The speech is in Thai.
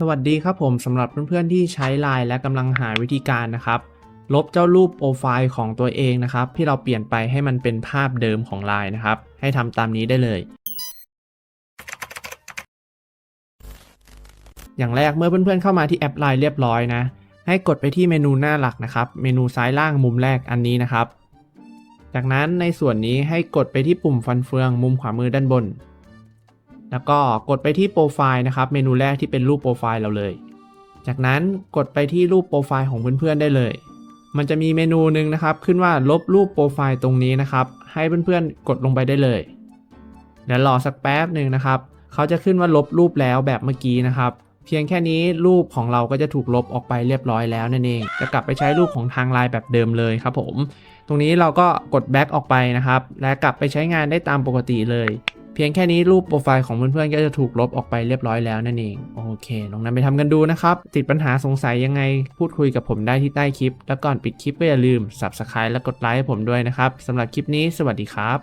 สวัสดีครับผมสำหรับเพื่อนๆที่ใช้ Line และกำลังหาวิธีการนะครับ ลบเจ้ารูปโปรไฟล์ของตัวเองนะครับ ที่เราเปลี่ยนไปให้มันเป็นภาพเดิมของ Line นะครับ ให้ทำตามนี้ได้เลย อย่างแรกเมื่อเพื่อนๆเข้ามาที่แอป Line เรียบร้อยนะ ให้กดไปที่เมนูหน้าหลักนะครับ เมนูซ้ายล่างมุมแรกอันนี้นะครับ จากนั้นในส่วนนี้ให้กดไปที่ปุ่มฟันเฟืองมุมขวามือด้านบน แล้วก็กดไปที่โปรไฟล์นะครับ เมนูแรกที่เป็นรูปโปรไฟล์เราเลย จากนั้นกดไปที่รูปโปรไฟล์ของเพื่อนๆได้เลย มันจะมีเมนูหนึ่งนะครับ ขึ้นว่าลบรูปโปรไฟล์ตรงนี้นะครับ ให้เพื่อนๆกดลงไปได้เลยเดี๋ยวรอสักแป๊บหนึ่งนะครับ เขาจะขึ้นว่าลบรูปแล้วแบบเมื่อกี้นะครับ เพียงแค่นี้รูปของเราก็จะถูกลบออกไปเรียบร้อยแล้วนั่นเอง จะกลับไปใช้รูปของทางไลน์แบบเดิมเลยครับผม ตรงนี้เราก็กดแบ็กออกไปนะครับ และกลับไปใช้งานได้ตามปกติเลย เพียงแค่นี้รูปโปรไฟล์ของเพื่อนๆก็จะถูกลบออกไปเรียบร้อยแล้วนั่นเอง โอเค ลองนำไปทำกันดูนะครับ ติดปัญหาสงสัยยังไงพูดคุยกับผมได้ที่ใต้คลิป แล้วก่อนปิดคลิปก็อย่าลืม Subscribe และกดไลค์ให้ผมด้วยนะครับสำหรับคลิปนี้สวัสดีครับ